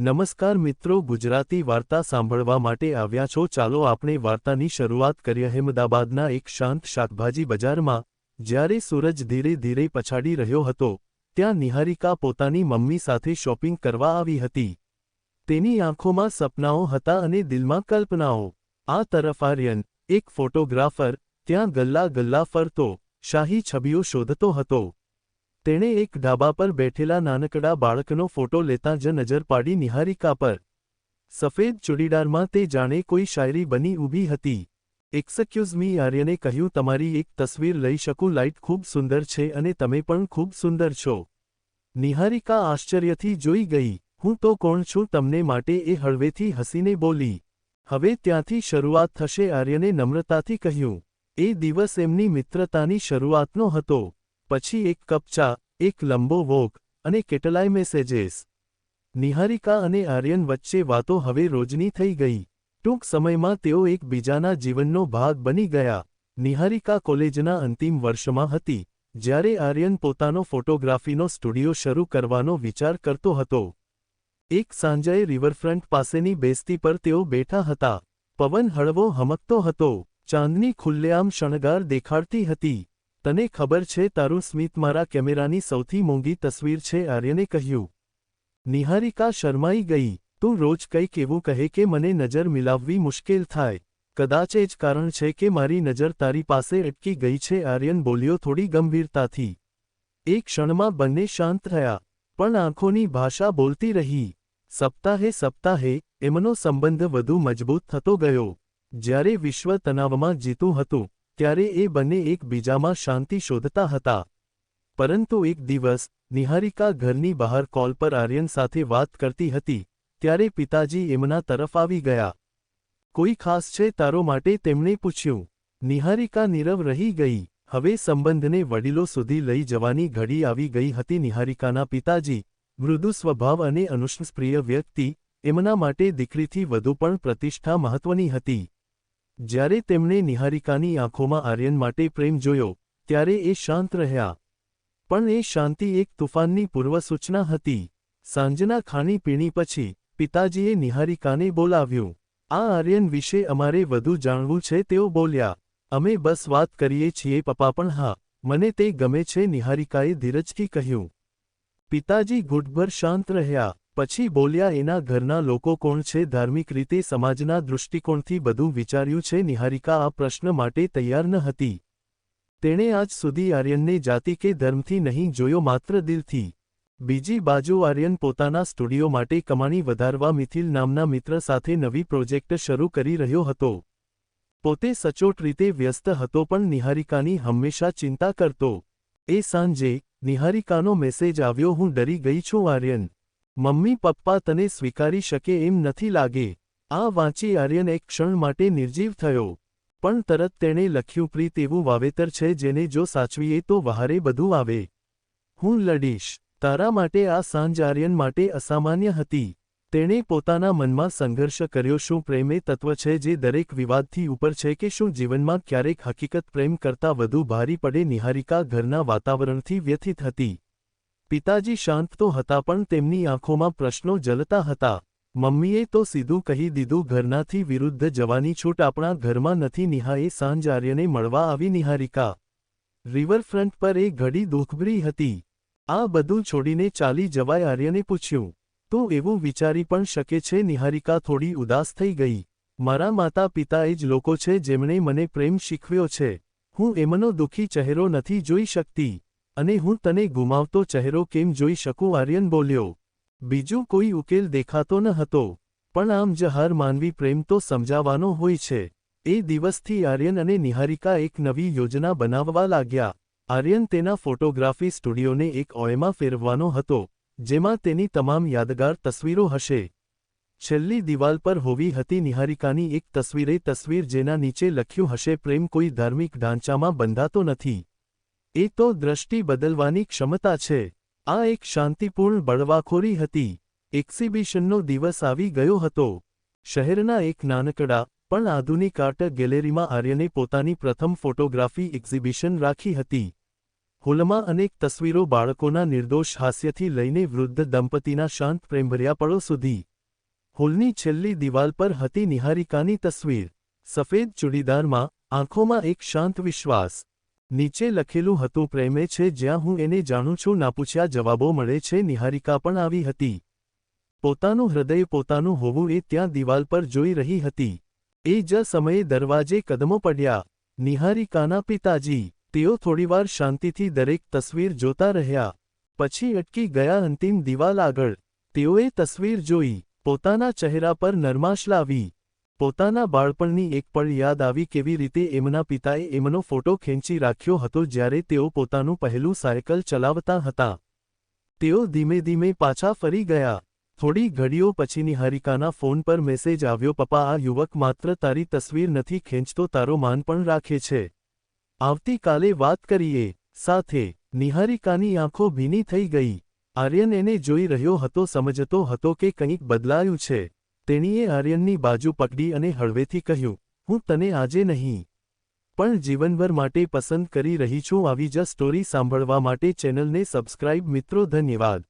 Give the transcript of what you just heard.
નમસ્કાર મિત્રો, ગુજરાતી વાર્તા સાંભળવા માટે આવ્યા છો. ચાલો આપણે વાર્તાની શરૂઆત કરીએ. અહેમદાબાદના એક શાંત શાકભાજી બજારમાં જ્યારે સૂરજ ધીરે ધીરે પછાડી રહ્યો હતો, ત્યાં નિહારિકા પોતાની મમ્મી સાથે શોપિંગ કરવા આવી હતી. તેની આંખોમાં સપનાઓ હતા અને દિલમાં કલ્પનાઓ. આ તરફ આર્યન, એક ફોટોગ્રાફર, ત્યાં ગલ્લા ગલ્લા ફરતો, શાહી છબીઓ શોધતો હતો. તેણે એક ઢાબા પર બેઠેલા નાનકડા બાળકનો ફોટો લેતા જ નજર પાડી નિહારિકા પર. સફેદ ચૂડીદારમાં તે જાણે કોઈ શાયરી બની ઊભી હતી. એક્સક્યુઝ મી આર્યને કહ્યું, તમારી એક તસવીર લઈ શકું, લાઇટ ખૂબ સુંદર છે અને તમે પણ ખૂબ સુંદર છો. નિહારિકા આશ્ચર્યથી જોઈ ગઈ, હું તો કોણ છું તમને માટે? એ હળવેથી હસીને બોલી. હવે ત્યાંથી શરૂઆત થશે, આર્યને નમ્રતાથી કહ્યું. એ દિવસ એમની મિત્રતાની શરૂઆતનો હતો. પછી એક કપ ચા, એક લંબો વોક અને કેટલાય મેસેજેસ. નિહારિકા અને આર્યન વચ્ચે વાતો હવે રોજની થઈ ગઈ. ટૂંક સમયમાં તેઓ એકબીજાના જીવનનો ભાગ બની ગયા. નિહારિકા કોલેજના અંતિમ વર્ષમાં હતી, જ્યારે આર્યન પોતાનો ફોટોગ્રાફીનો સ્ટુડિયો શરૂ કરવાનો વિચાર કરતો હતો. એક સાંજે રિવરફ્રન્ટ પાસેની બેસતી પર તેઓ બેઠા હતા. પવન હળવો હમકતો હતો. ચાંદની ખુલ્લેઆમ શણગાર દેખાડતી હતી. તને ખબર છે તારું સ્મિત મારા કેમેરાની સૌથી મોંઘી તસવીર છે આર્યને કહ્યું. નિહારિકા શરમાઈ ગઈ. તું રોજ કંઈક એવું કહે કે મને નજર મિલાવવી મુશ્કેલ થાય. કદાચ એ જ કારણ છે કે મારી નજર તારી પાસે અટકી ગઈ છે. આર્યન બોલ્યો થોડી ગંભીરતાથી. એક ક્ષણમાં બંને શાંત થયા, પણ આંખોની ભાષા બોલતી રહી. સપ્તાહે સપ્તાહે એમનો સંબંધ વધુ મજબૂત થતો ગયો. જ્યારે વિશ્વ તણાવમાં જીતું હતું ત્યારે એ બંને એકબીજામાં શાંતિ શોધતા હતા. પરંતુ એક દિવસ, નિહારિકા ઘરની બહાર કોલ પર આર્યન સાથે વાત કરતી હતી, ત્યારે પિતાજી એમના તરફ આવી ગયા. કોઈ ખાસ છે તારો માટે? તેમણે પૂછ્યું. નિહારિકા નીરવ રહી ગઈ. હવે સંબંધને વડીલો સુધી લઈ જવાની ઘડી આવી ગઈ હતી નિહારિકાના પિતાજી. મૃદુ સ્વભાવ અને અનુષ્ણપ્રિય વ્યક્તિ, એમના માટે દીકરીથી વધુ પણ પ્રતિષ્ઠા મહત્વની હતી. જ્યારે તેમણે નિહારિકાની આંખોમાં આર્યન માટે પ્રેમ જોયો, ત્યારે એ શાંત રહ્યા. પણ એ શાંતિ એક તુફાનની પૂર્વસૂચના હતી. સાંજના ખાણીપીણી પછી, પિતાજીએ નિહારિકાને બોલાવ્યું. આ આર્યન વિશે અમારે વધુ જાણવું છે, તેઓ બોલ્યા. અમે બસ વાત કરીએ છીએ, પપ્પા પણ હા. મને તે ગમે છે, નિહારિકાએ ધીરજથી કહ્યું. પિતાજી ઘૂંટભર શાંત રહ્યા. પછી બોલ્યા, એના ઘરના લોકો કોણ છે? ધાર્મિક રીતે સમાજના દૃષ્ટિકોણથી બધું વિચાર્યું છે. નિહારિકા આ પ્રશ્ન માટે તૈયાર ન હતી. તેણે આજ સુધી આર્યનને જાતિ કે ધર્મથી નહીં જોયો, માત્ર દિલથી. બીજી બાજુ આર્યન પોતાના સ્ટુડિયો માટે કમાણી વધારવા મિથિલ નામના મિત્ર સાથે નવી પ્રોજેક્ટ શરૂ કરી રહ્યો હતો. પોતે સચોટ રીતે વ્યસ્ત હતો, પણ નિહારિકાની હંમેશા ચિંતા કરતો. એ સાંજે નિહારિકાનો મેસેજ આવ્યો, હું ડરી ગઈ છું, આર્યન. મમ્મી પપ્પા તને સ્વીકારી શકે એમ નથી લાગે. આ વાંચી આર્યન એક ક્ષણ માટે નિર્જીવ થયો. પણ તરત તેણે લખ્યું, પ્રીત, એવું વાવેતર છે જેને જો સાચવીએ તો વહારે બધું આવે. હું લડીશ. તારા માટે આ સાંજ આર્યન માટે અસામાન્ય હતી. તેણે પોતાના મનમાં સંઘર્ષ કર્યો, શું પ્રેમ તત્વ છે જે દરેક વિવાદથી ઉપર છે કે શું જીવનમાં ક્યારેક હકીકત પ્રેમ કરતાં વધુ ભારી પડે? નિહારિકા ઘરના વાતાવરણથી વ્યથિત હતી. પિતાજી શાંત તો હતા પણ તેમની આંખોમાં પ્રશ્નો જલતા હતા. મમ્મીએ તો સીધું કહી દીધું, ઘરનાથી વિરુદ્ધ જવાની છૂટ આપણા ઘરમાં નથી, નિહાએ સાંજ આર્યને મળવા આવી નિહારિકા. રિવરફ્રન્ટ પર એ ઘડી દુઃખભરી હતી. આ બધું છોડીને ચાલી જવાય આર્યને પૂછ્યું. તું એવું વિચારી પણ શકે છે, નિહારિકા થોડી ઉદાસ થઈ ગઈ. મારા માતા પિતા એ જ લોકો છે જેમણે મને પ્રેમ શીખવ્યો છે. હું એમનો દુઃખી ચહેરો નથી જોઈ શકતી. અને હું તને ગુમાવતો ચહેરો કેમ જોઈ શકું? આર્યન બોલ્યો, બીજું કોઈ ઉકેલ દેખાતો ન હતો, પણ આમ જ હર માનવી પ્રેમ તો સમજાવવાનો હોય છે. એ દિવસથી આર્યન અને નિહારિકા એક નવી યોજના બનાવવા લાગ્યા. આર્યન તેના ફોટોગ્રાફી સ્ટુડિયોને એક ઓયમાં ફેરવવાનો હતો, જેમાં તેની તમામ યાદગાર તસવીરો હશે. છેલ્લી દિવાલ પર હોવી હતી નિહારિકાની એક તસવીરે તસવીર જેના નીચે લખ્યું હશે, પ્રેમ કોઈ ધાર્મિક ઢાંચામાં બંધાતો નથી. એ તો દ્રષ્ટિ બદલવાની ક્ષમતા છે. આ એક શાંતિપૂર્ણ બળવાખોરી હતી. એક્ઝિબિશનનો દિવસ આવી ગયો હતો. શહેરના એક નાનકડા, પણ આધુનિક આર્ટ ગેલેરીમાં આર્યને પોતાની પ્રથમ ફોટોગ્રાફી એક્ઝિબિશન રાખી હતી. હોલમાં અનેક તસવીરો બાળકોના નિર્દોષ હાસ્યથી લઈને વૃદ્ધ દંપતીના શાંત પ્રેમભર્યા પળો સુધી. હોલની છેલ્લી દિવાલ પર હતી નિહારિકાની તસવીર. સફેદ ચૂડીદારમાં આંખોમાં એક શાંત વિશ્વાસ. નીચે લખેલું હતું, પ્રેમે છે, જ્યાં હું એને જાણું છું ના પૂછ્યા જવાબો મળે છે, નિહારિકા પણ આવી હતી. પોતાનું હૃદય પોતાનું હોવું એ ત્યાં દિવાલ પર જોઈ રહી હતી. એ જ સમયે દરવાજે કદમો પડ્યા. નિહારિકાના પિતાજી, તેઓ થોડીવાર શાંતિથી દરેક તસવીર જોતા રહ્યા. પછી અટકી ગયા અંતિમ દિવાલ આગળ. તેઓએ તસવીર જોઈ, પોતાના ચહેરા પર નરમાશ લાવી. પોતાના બાળપણની એક પળ યાદ આવી કેવી રીતે એમના પિતાએ એમનો ફોટો ખેંચી રાખ્યો હતો જ્યારે તેઓ પોતાનું પહેલું સાયકલ ચલાવતા હતા. તેઓ ધીમે ધીમે પાછા ફરી ગયા. થોડી ઘડીઓ પછીની નિહારિકાના ફોન પર મેસેજ આવ્યો, પપ્પા, આ યુવક માત્ર તારી તસવીર નથી ખેંચતો, તારો માન પણ રાખે છે. આવતીકાલે વાત કરીએ. સાથે નિહારિકાની આંખો ભીની થઈ ગઈ. આર્યન એને જોઈ રહ્યો હતો, સમજતો હતો કે કંઈક બદલાયું છે. તેણીએ આર્યનની બાજુ પકડી અને હળવેથી કહ્યું, હું તને આજે નહીં, પણ જીવનભર માટે પસંદ કરી રહી છું. આવી જ સ્ટોરી સાંભળવા માટે ચેનલને સબસ્ક્રાઇબ મિત્રો, ધન્યવાદ.